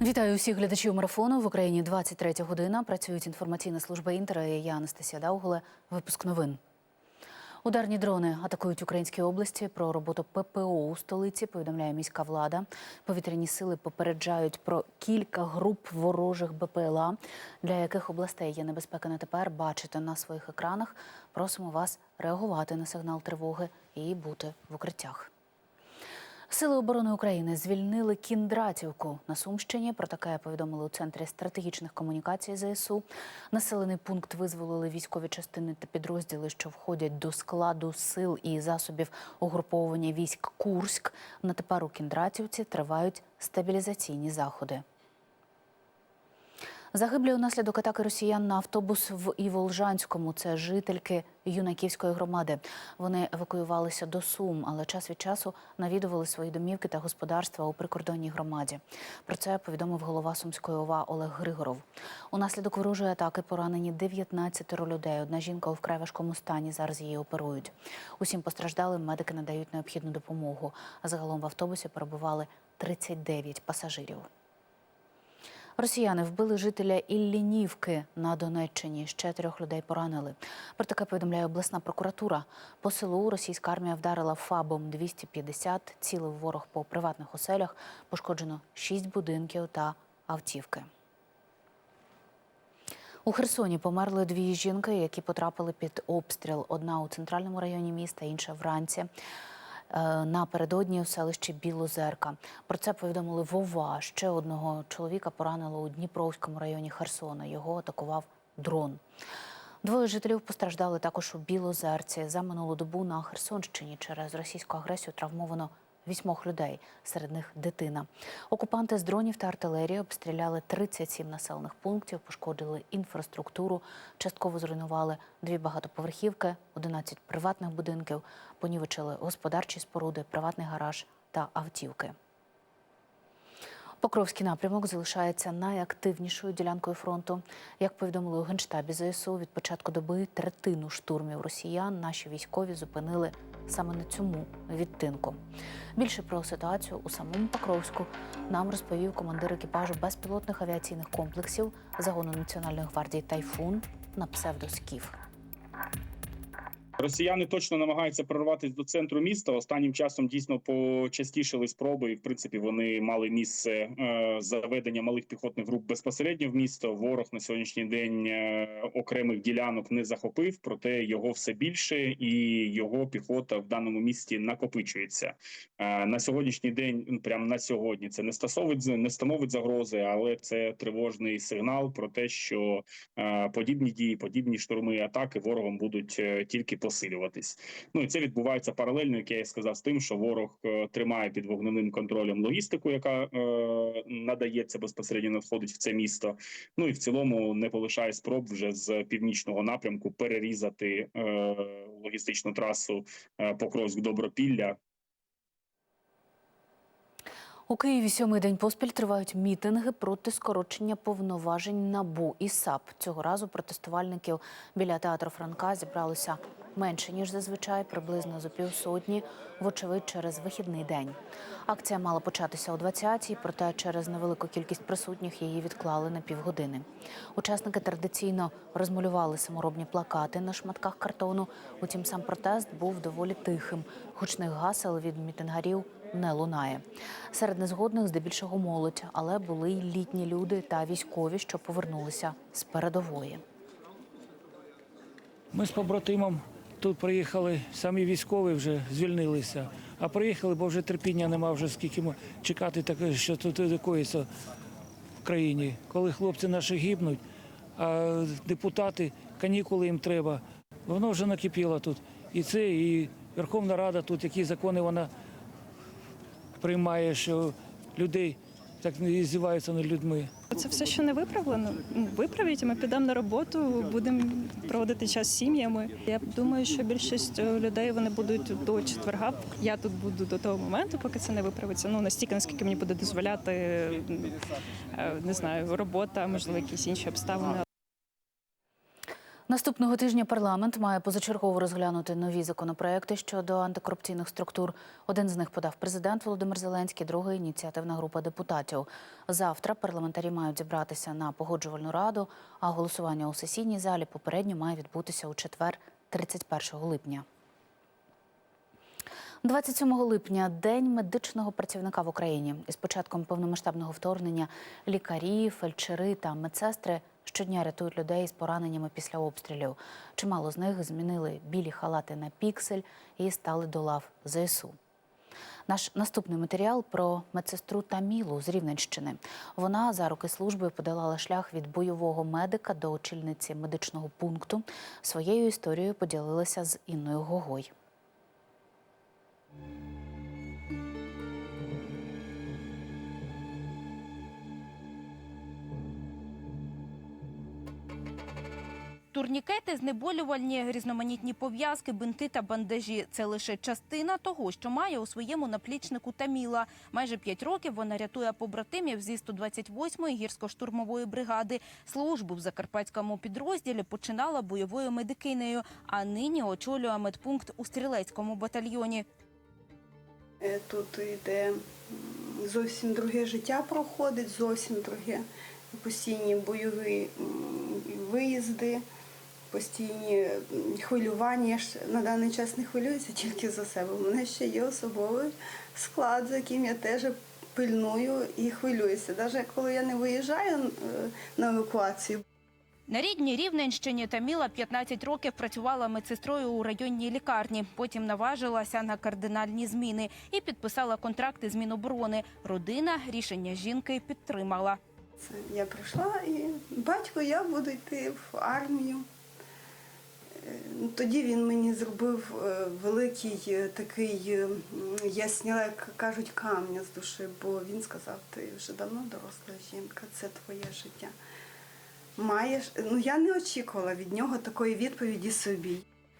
Вітаю усіх глядачів марафону в Україні 23 година. Працюють інформаційна служба інтера. і Я Анастасія Дауголе. Випуск новин. Ударні дрони атакують українські області. Про роботу ППО у столиці повідомляє міська влада. Повітряні сили попереджають про кілька груп ворожих БПЛА, для яких областей є небезпека на тепер. Бачите на своїх екранах. Просимо вас реагувати на сигнал тривоги і бути в укриттях. Сили оборони України звільнили Кіндратівку на Сумщині. Про таке повідомили у центрі стратегічних комунікацій ЗСУ. Населений пункт визволили військові частини та підрозділи, що входять до складу сил і засобів угруповування військ Курськ. На тепер у Кіндратівці тривають стабілізаційні заходи. Загиблі унаслідок атаки росіян на автобус в Іволжанському. Це жительки юнаківської громади. Вони евакуювалися до Сум, але час від часу навідували свої домівки та господарства у прикордонній громаді. Про це повідомив голова Сумської ОВА Олег Григоров. Унаслідок ворожої атаки поранені 19 людей. Одна жінка у вкрай важкому стані. Зараз її оперують. Усім постраждалим медики надають необхідну допомогу. А загалом в автобусі перебували 39 пасажирів. Росіяни вбили жителя Іллінівки на Донеччині. Ще трьох людей поранили. Про таке повідомляє обласна прокуратура. По селу російська армія вдарила ФАБом 250, цілив ворог по приватних оселях. Пошкоджено шість будинків та автівки. У Херсоні померли дві жінки, які потрапили під обстріл. Одна у центральному районі міста, інша вранці. Е, Напередодні у селищі Білозерка. Про це повідомили Вова. Ще одного чоловіка поранило у Дніпровському районі Херсона. Його атакував дрон. Двоє жителів постраждали також у Білозерці. За минулу добу на Херсонщині через російську агресію травмовано вісьмох людей, серед них дитина. Окупанти з дронів та артилерії обстріляли 37 населених пунктів, пошкодили інфраструктуру, частково зруйнували дві багатоповерхівки, 11 приватних будинків, понівечили господарчі споруди, приватний гараж та автівки. Покровський напрямок залишається найактивнішою ділянкою фронту. Як повідомили у генштабі ЗСУ, від початку доби третину штурмів росіян наші військові зупинили саме на цьому відтинку. Більше про ситуацію у самому Покровську нам розповів командир екіпажу безпілотних авіаційних комплексів загону Національної гвардії Тайфун на псевдоскіф. Росіяни точно намагаються прорватися до центру міста. Останнім часом дійсно почастішили спроби, і в принципі вони мали місце е, заведення малих піхотних груп безпосередньо в місто. Ворог на сьогоднішній день е, окремих ділянок не захопив, проте його все більше, і його піхота в даному місті накопичується. Е, на сьогоднішній день, ну, прямо на сьогодні, це не стосовить не становить загрози, але це тривожний сигнал про те, що подібні дії, подібні штурми атаки ворогом будуть тільки посилюватись. Ну і це відбувається паралельно, як я і сказав, з тим, що ворог е, тримає під вогненим контролем логістику, яка е, надається безпосередньо надходить в це місто. Ну і в цілому не полишає спроб вже з північного напрямку перерізати е, логістичну трасу е, Покровськ-Добропілля. У Києві сьомий день поспіль тривають мітинги проти скорочення повноважень НАБУ і САП. Цього разу протестувальників біля театру Франка зібралося менше ніж зазвичай, приблизно за півсотні, вочевидь, через вихідний день. Акція мала початися о 20-й, проте через невелику кількість присутніх її відклали на півгодини. Учасники традиційно розмалювали саморобні плакати на шматках картону. Утім, сам протест був доволі тихим. Гучних гасел від мітингарів не лунає. Серед незгодних здебільшого молодь, але були й літні люди та військові, що повернулися з передової. Ми з побратимом тут приїхали, самі військові вже звільнилися. А приїхали, бо вже терпіння нема, вже скільки ми чекати таке, що тут коїться в країні. Коли хлопці наші гибнуть, а депутати, канікули їм треба. Воно вже накипіло тут. І це, і Верховна Рада тут, які закони вона приймає, що людей так не здіваються над людьми. Це все, що не виправлено, ну, виправіть, ми підемо на роботу, будемо проводити час з сім'ями. Я думаю, що більшість е, людей вони будуть до четверга. Я тут буду до того моменту, поки це не виправиться. Ну настільки, наскільки мені буде дозволяти е, не знаю, робота, можливо, якісь інші обставини. Наступного тижня парламент має позачергово розглянути нові законопроекти щодо антикорупційних структур. Один з них подав президент Володимир Зеленський, другий ініціативна група депутатів. Завтра парламентарі мають зібратися на погоджувальну раду, а голосування у сесійній залі попередньо має відбутися у четвер, 31 липня. 27 липня День медичного працівника в Україні. Із початком повномасштабного вторгнення лікарі, фельдшери та медсестри щодня рятують людей з пораненнями після обстрілів. Чимало з них змінили білі халати на піксель і стали до лав ЗСУ. Наш наступний матеріал про медсестру Тамілу з Рівненщини. Вона за роки служби подолала шлях від бойового медика до очільниці медичного пункту. Своєю історією поділилася з Інною Гогой. Турнікети, знеболювальні, різноманітні пов'язки, бинти та бандажі це лише частина того, що має у своєму наплічнику Таміла. Майже п'ять років вона рятує побратимів зі 128-ї гірсько-штурмової бригади. Службу в закарпатському підрозділі починала бойовою медикинею, а нині очолює медпункт у стрілецькому батальйоні. Е, Тут йде зовсім друге життя проходить, зовсім друге. Постійні бойові виїзди, постійні хвилювання. Я ж на даний час не хвилююся тільки за себе. У мене ще є особовий склад, за яким я теж пильную і хвилююся. Навіть коли я не виїжджаю на евакуацію, На рідній Рівненщині Таміла 15 років працювала медсестрою у районній лікарні. Потім наважилася на кардинальні зміни і підписала контракти з Міноборони. Родина рішення жінки підтримала. Це я прийшла і батько, я буду йти в армію. Е, ну, Тоді він мені зробив е, великий е, такий, я сняла, як кажуть, камня з душі, бо він сказав, ти вже давно доросла жінка, це твоє життя. Маєш, ну я не очікувала від нього такої відповіді собі.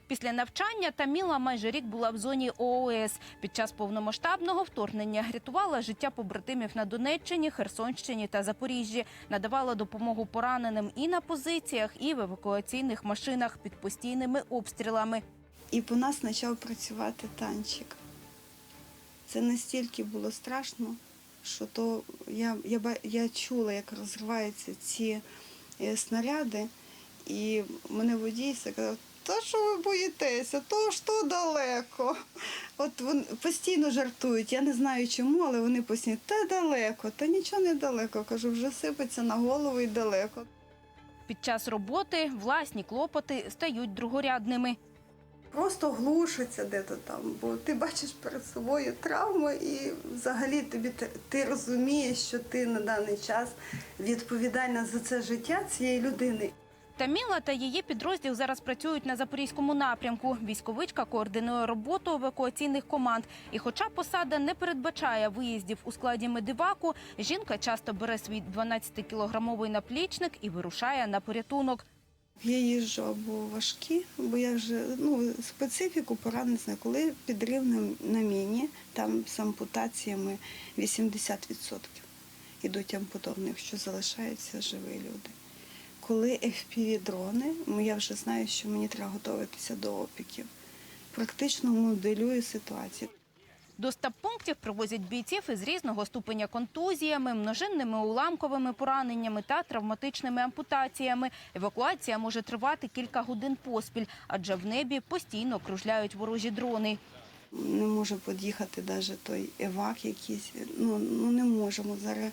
Після навчання Таміла майже рік була в зоні ООС. Під час повномасштабного вторгнення рятувала життя побратимів на Донеччині, Херсонщині та Запоріжжі. Надавала допомогу пораненим і на позиціях, і в евакуаційних машинах під постійними обстрілами. І по нас почав працювати танчик. Це настільки було страшно, що то я, я, я чула, як розриваються ці е, снаряди, і мене водій сказав, та що ви боїтеся, то ж то далеко. От вони постійно жартують. Я не знаю чому, але вони постійно, та далеко, та нічого не далеко. Кажу, вже сипеться на голову і далеко. Під час роботи власні клопоти стають другорядними. Просто глушиться де-то там, бо ти бачиш перед собою травми, і взагалі тобі ти розумієш, що ти на даний час відповідальна за це життя цієї людини. Таміла та її підрозділ зараз працюють на запорізькому напрямку. Військовичка координує роботу евакуаційних команд. І, хоча посада не передбачає виїздів у складі медиваку, жінка часто бере свій 12-кілограмовий наплічник і вирушає на порятунок. Я їжджу або важкі, бо я вже ну, специфіку поранень знаю. Коли підрив на, міні, там з ампутаціями 80% ідуть ампутовані, якщо залишаються живі люди. Коли FPV-дрони, ну, я вже знаю, що мені треба готуватися до опіків. Практично моделюю ситуацію. До стаб-пунктів привозять бійців із різного ступеня контузіями, множинними уламковими пораненнями та травматичними ампутаціями. Евакуація може тривати кілька годин поспіль, адже в небі постійно кружляють ворожі дрони. Не може під'їхати навіть той евак якийсь. Ну, ну не можемо зараз.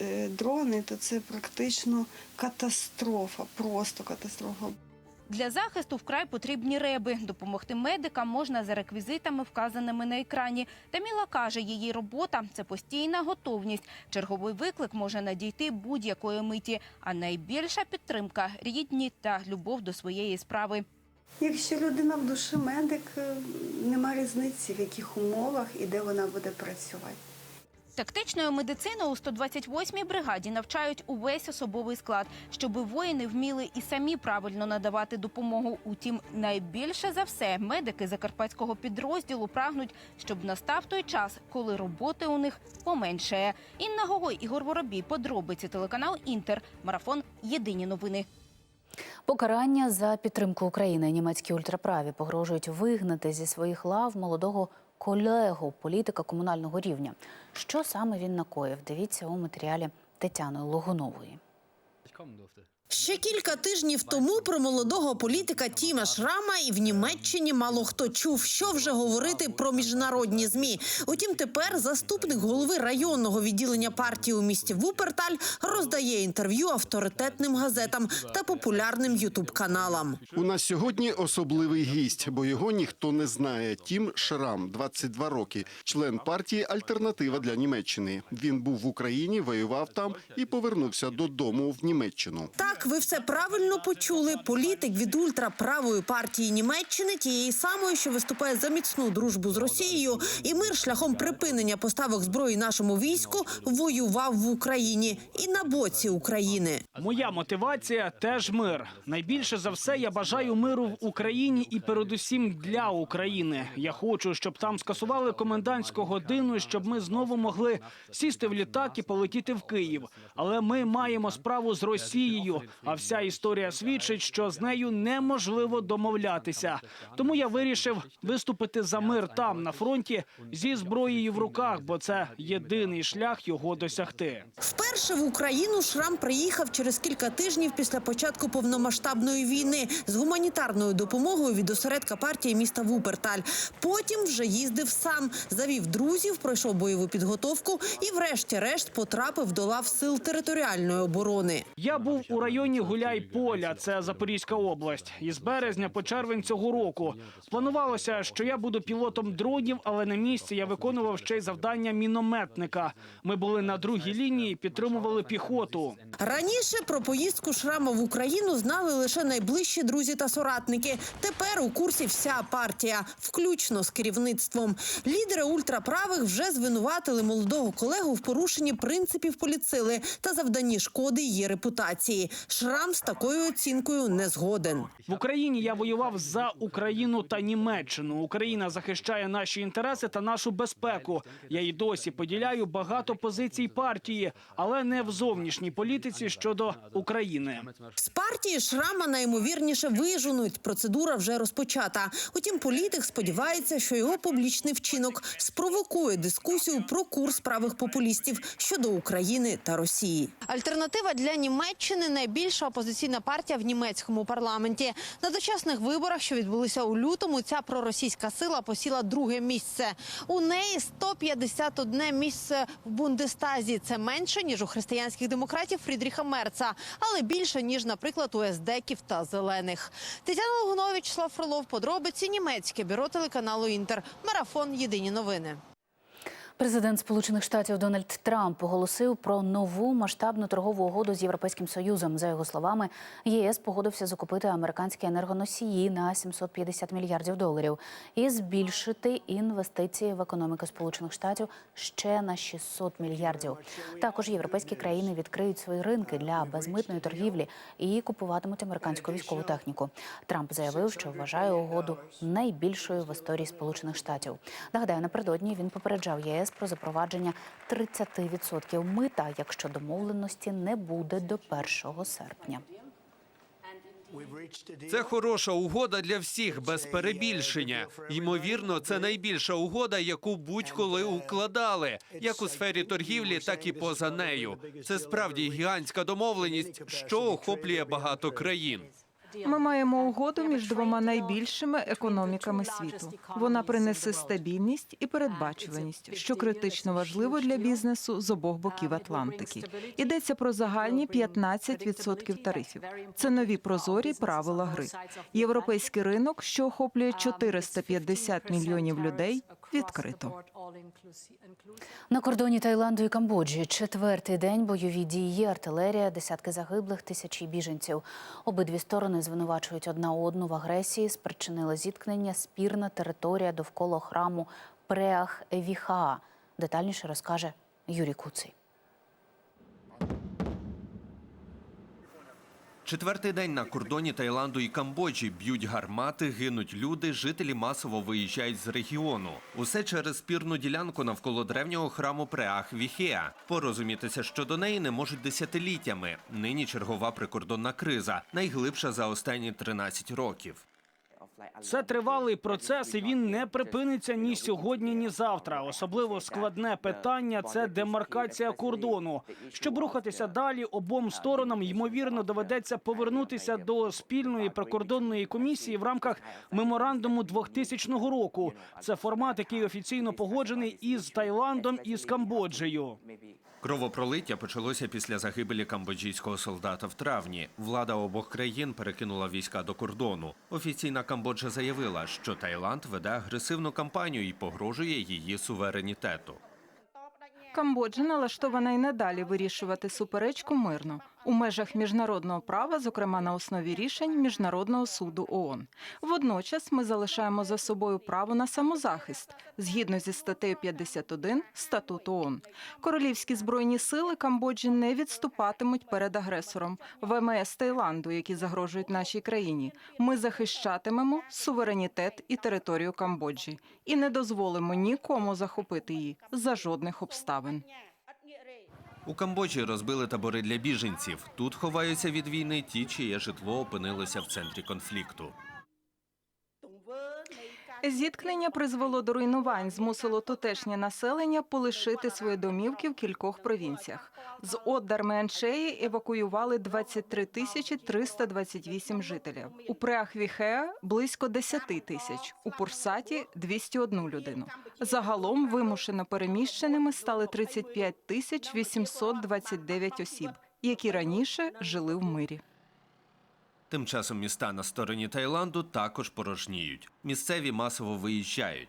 Е, Дрони, то це практично катастрофа, просто катастрофа. Для захисту вкрай потрібні реби. Допомогти медикам можна за реквізитами, вказаними на екрані. Таміла каже, її робота це постійна готовність. Черговий виклик може надійти будь-якої миті. А найбільша підтримка рідні та любов до своєї справи. Якщо людина в душі медик, е, нема різниці, в яких умовах і де вона буде працювати. Тактичної медицини у 128-й бригаді навчають увесь особовий склад, щоб воїни вміли і самі правильно надавати допомогу. Утім, найбільше за все медики закарпатського підрозділу прагнуть, щоб настав той час, коли роботи у них поменшає. Інна Гогой, Ігор Воробій, подробиці телеканал Інтер, марафон Єдині новини. Покарання за підтримку України німецькі ультраправі погрожують вигнати зі своїх лав молодого колегу політика комунального рівня. Що саме він накоїв? Дивіться у матеріалі Тетяни Логунової. Ще кілька тижнів тому про молодого політика Тіма Шрама і в Німеччині мало хто чув, що вже говорити про міжнародні змі. Утім, тепер заступник голови районного відділення партії у місті Вуперталь роздає інтерв'ю авторитетним газетам та популярним ютуб-каналам. У нас сьогодні особливий гість, бо його ніхто не знає. Тім Шрам, 22 роки, член партії Альтернатива для Німеччини. Він був в Україні, воював там і повернувся додому в Німеччину. Так, ви все правильно почули. Політик від ультраправої партії Німеччини, тієї самої, що виступає за міцну дружбу з Росією, і мир шляхом припинення поставок зброї нашому війську воював в Україні і на боці України. Моя мотивація теж мир. Найбільше за все я бажаю миру в Україні і передусім для України. Я хочу, щоб там скасували комендантську годину, щоб ми знову могли сісти в літак і полетіти в Київ. Але ми маємо справу з Росією. А вся історія свідчить, що з нею неможливо домовлятися. Тому я вирішив виступити за мир там на фронті зі зброєю в руках, бо це єдиний шлях його досягти. Вперше в Україну Шрам приїхав через кілька тижнів після початку повномасштабної війни з гуманітарною допомогою від осередка партії міста Вуперталь. Потім вже їздив сам, завів друзів, пройшов бойову підготовку і, врешті-решт, потрапив до лав сил територіальної оборони. Я був у районі Гуляй-Поля, це Запорізька область. Із березня по червень цього року планувалося, що я буду пілотом дронів, але на місці я виконував ще й завдання мінометника. Ми були на другій лінії, підтримували піхоту. Раніше про поїздку Шрама в Україну знали лише найближчі друзі та соратники. Тепер у курсі вся партія, включно з керівництвом. Лідери ультраправих вже звинуватили молодого колегу в порушенні принципів поліцили та завданні шкоди її репутації. Шрам з такою оцінкою не згоден. В Україні я воював за Україну та Німеччину. Україна захищає наші інтереси та нашу безпеку. Я й досі поділяю багато позицій партії, але не в зовнішній політиці щодо України. З партії Шрама найімовірніше виженуть. Процедура вже розпочата. Утім, політик сподівається, що його публічний вчинок спровокує дискусію про курс правих популістів щодо України та Росії. Альтернатива для Німеччини найбільша опозиційна партія в німецькому парламенті. На дочасних виборах, що відбулися у лютому, ця проросійська сила посіла друге місце. У неї 151 місце в Бундестазі. Це менше ніж у християнських демократів Фрідріха Мерца, але більше ніж, наприклад, у ездеків та зелених. Тетяна Логунович, Слав Фролов, подробиці німецьке бюро телеканалу Інтер. Марафон. Єдині новини. Президент Сполучених Штатів Дональд Трамп оголосив про нову масштабну торгову угоду з Європейським Союзом. За його словами, ЄС погодився закупити американські енергоносії на 750 мільярдів доларів і збільшити інвестиції в економіку Сполучених Штатів ще на 600 мільярдів. Також європейські країни відкриють свої ринки для безмитної торгівлі і купуватимуть американську військову техніку. Трамп заявив, що вважає угоду найбільшою в історії Сполучених Штатів. Нагадаю, напередодні він попереджав ЄС про запровадження 30% мита, якщо домовленості не буде до 1 серпня. Це хороша угода для всіх без перебільшення. Ймовірно, це найбільша угода, яку будь-коли укладали, як у сфері торгівлі, так і поза нею. Це справді гігантська домовленість, що охоплює багато країн. Ми маємо угоду між двома найбільшими економіками світу. Вона принесе стабільність і передбачуваність, що критично важливо для бізнесу з обох боків Атлантики. Йдеться про загальні 15% тарифів. Це нові прозорі правила гри. Європейський ринок, що охоплює 450 мільйонів людей, відкрито. На кордоні Таїланду і Камбоджі четвертий день бойові дії, артилерія, десятки загиблих, тисячі біженців. Обидві сторони звинувачують одна одну в агресії, Спричинила зіткнення, спірна територія довкола храму Преах Евіхаа. Детальніше розкаже Юрій Куций. Четвертий день на кордоні Таїланду і Камбоджі б'ють гармати, гинуть люди, жителі масово виїжджають з регіону. Усе через спірну ділянку навколо древнього храму Преах Віхеа. Порозумітися щодо неї не можуть десятиліттями. Нині чергова прикордонна криза, найглибша за останні 13 років. Це тривалий процес, і він не припиниться ні сьогодні, ні завтра. Особливо складне питання це демаркація кордону. Щоб рухатися далі, обом сторонам ймовірно доведеться повернутися до спільної прикордонної комісії в рамках меморандуму 2000 року. Це формат, який офіційно погоджений із Таїландом і з Камбоджею. Кровопролиття почалося після загибелі камбоджійського солдата в травні. Влада обох країн перекинула війська до кордону. Офіційна Камбоджа заявила, що Таїланд веде агресивну кампанію і погрожує її суверенітету. Камбоджа налаштована й надалі вирішувати суперечку мирно у межах міжнародного права, зокрема на основі рішень міжнародного суду ООН. Водночас ми залишаємо за собою право на самозахист згідно зі статтею 51 статуту ООН. Королівські збройні сили Камбоджі не відступатимуть перед агресором ВМС Таїланду, які загрожують нашій країні. Ми захищатимемо суверенітет і територію Камбоджі і не дозволимо нікому захопити її за жодних обставин. У Камбоджі розбили табори для біженців. Тут ховаються від війни ті, чиє житло опинилося в центрі конфлікту. Зіткнення призвело до руйнувань, змусило тутешнє населення полишити свої домівки в кількох провінціях. З Оддар-Меншеї евакуювали 23 тисячі 328 жителів. У Преахвіхеа – близько 10 тисяч, у Пурсаті – 201 людину. Загалом вимушено переміщеними стали 35 тисяч 829 осіб, які раніше жили в мирі. Тим часом міста на стороні Таїланду також порожніють. Місцеві масово виїжджають.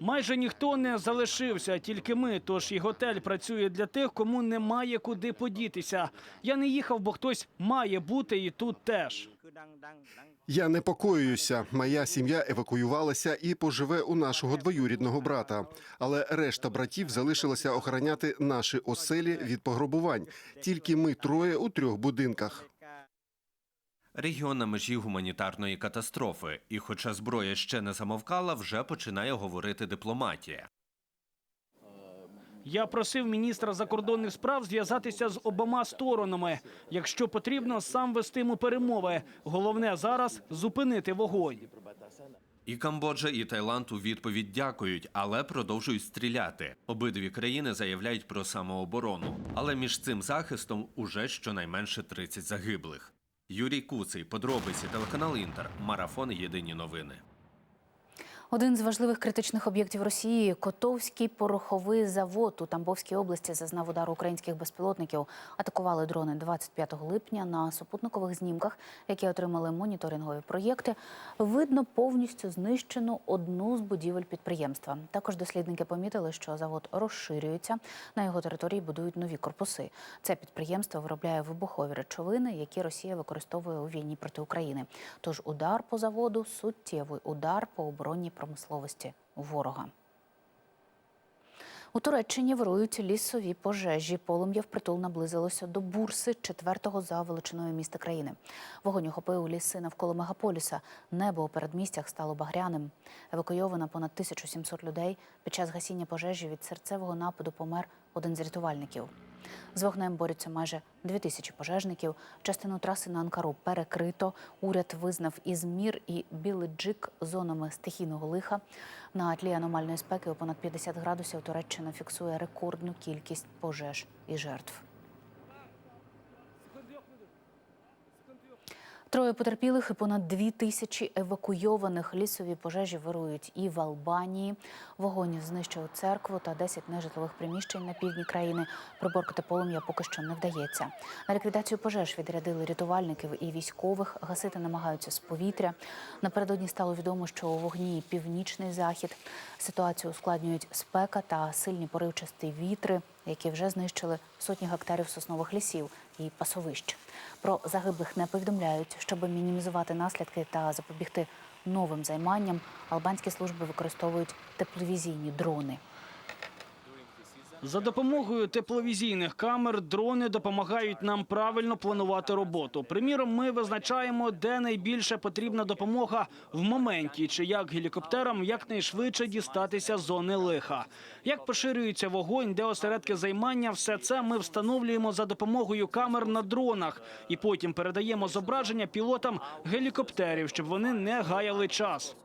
Майже ніхто не залишився, тільки ми. Тож і готель працює для тих, кому немає куди подітися. Я не їхав, бо хтось має бути і тут теж. Я непокоююся. Моя сім'я евакуювалася і поживе у нашого двоюрідного брата. Але решта братів залишилася охороняти наші оселі від пограбувань. Тільки ми троє у трьох будинках. Регіон на межі гуманітарної катастрофи. І хоча зброя ще не замовкала, вже починає говорити дипломатія. Я просив міністра закордонних справ зв'язатися з обома сторонами. Якщо потрібно, сам вестиму перемови. Головне зараз зупинити вогонь. І Камбоджа, і Таїланд у відповідь дякують, але продовжують стріляти. Обидві країни заявляють про самооборону. Але між цим захистом уже щонайменше 30 загиблих. Юрій Куций, подробиці, телеканал Інтер, марафон. Єдині новини. Один з важливих критичних об'єктів Росії Котовський пороховий завод у Тамбовській області зазнав удару українських безпілотників. Атакували дрони 25 липня на супутникових знімках, які отримали моніторингові проєкти. Видно повністю знищену одну з будівель підприємства. Також дослідники помітили, що завод розширюється. На його території будують нові корпуси. Це підприємство виробляє вибухові речовини, які Росія використовує у війні проти України. Тож удар по заводу суттєвий удар по оборонній промисловості ворога. У Туреччині вирують лісові пожежі. Полум'я впритул наблизилося до бурси четвертого за величиною міста країни. Вогонь охопив ліси навколо мегаполіса. Небо у передмістях стало багряним. Евакуйовано понад 1700 людей. Під час гасіння пожежі від серцевого нападу помер один з рятувальників. З вогнем борються майже дві тисячі пожежників. Частину траси на Анкару перекрито. Уряд визнав Ізмір і Білиджик зонами стихійного лиха. На тлі аномальної спеки у понад 50 градусів Туреччина фіксує рекордну кількість пожеж і жертв. Троє потерпілих і понад дві тисячі евакуйованих лісові пожежі вирують і в Албанії. Вогонь знищив церкву та 10 нежитлових приміщень на півдні країни. Приборкати полум'я поки що не вдається. На ліквідацію пожеж відрядили рятувальників і військових. Гасити намагаються з повітря. Напередодні стало відомо, що у вогні північний захід. Ситуацію ускладнюють спека та сильні поривчасті вітри, які вже знищили сотні гектарів соснових лісів і пасовищ. Про загиблих не повідомляють, щоб мінімізувати наслідки та запобігти новим займанням. Албанські служби використовують тепловізійні дрони. За допомогою тепловізійних камер дрони допомагають нам правильно планувати роботу. Приміром, ми визначаємо, де найбільше потрібна допомога в моменті, чи як гелікоптерам якнайшвидше дістатися з зони лиха. Як поширюється вогонь, де осередки займання, все це ми встановлюємо за допомогою камер на дронах і потім передаємо зображення пілотам гелікоптерів, щоб вони не гаяли час.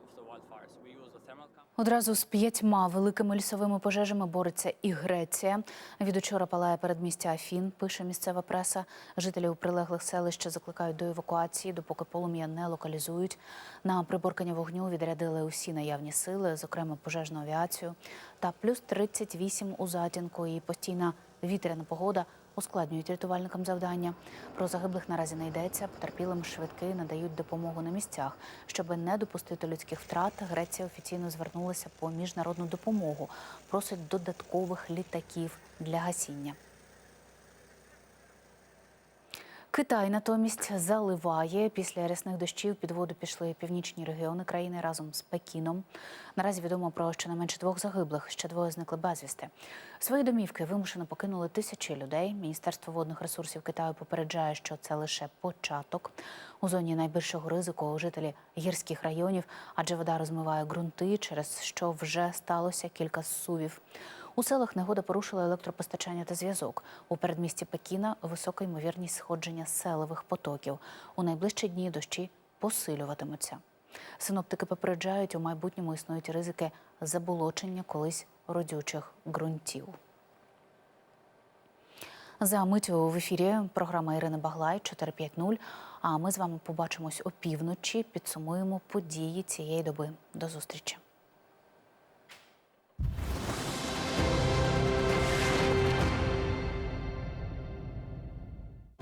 Одразу з п'ятьма великими лісовими пожежами бореться і Греція. Від учора палає передмістя Афін, пише місцева преса. Жителів прилеглих селищ закликають до евакуації, допоки полум'я не локалізують. На приборкання вогню відрядили усі наявні сили, зокрема пожежну авіацію. Та плюс 38 у затінку і постійна вітряна погода ускладнюють рятувальникам завдання. Про загиблих наразі не йдеться. Потерпілим швидки надають допомогу на місцях. Щоб не допустити людських втрат, Греція офіційно звернулася по міжнародну допомогу. Просить додаткових літаків для гасіння. Китай натомість заливає. Після рясних дощів під воду пішли північні регіони країни разом з Пекіном. Наразі відомо про щонайменше двох загиблих, ще двоє зникли безвісти. Свої домівки вимушено покинули тисячі людей. Міністерство водних ресурсів Китаю попереджає, що це лише початок. У зоні найбільшого ризику жителі гірських районів, адже вода розмиває ґрунти, через що вже сталося кілька зсувів. У селах негода порушила електропостачання та зв'язок. У передмісті Пекіна висока ймовірність сходження селових потоків. У найближчі дні дощі посилюватимуться. Синоптики попереджають, у майбутньому існують ризики заболочення колись родючих ґрунтів. За миттю в ефірі програма Ірини Баглай 450. А ми з вами побачимось опівночі. Підсумуємо події цієї доби. До зустрічі.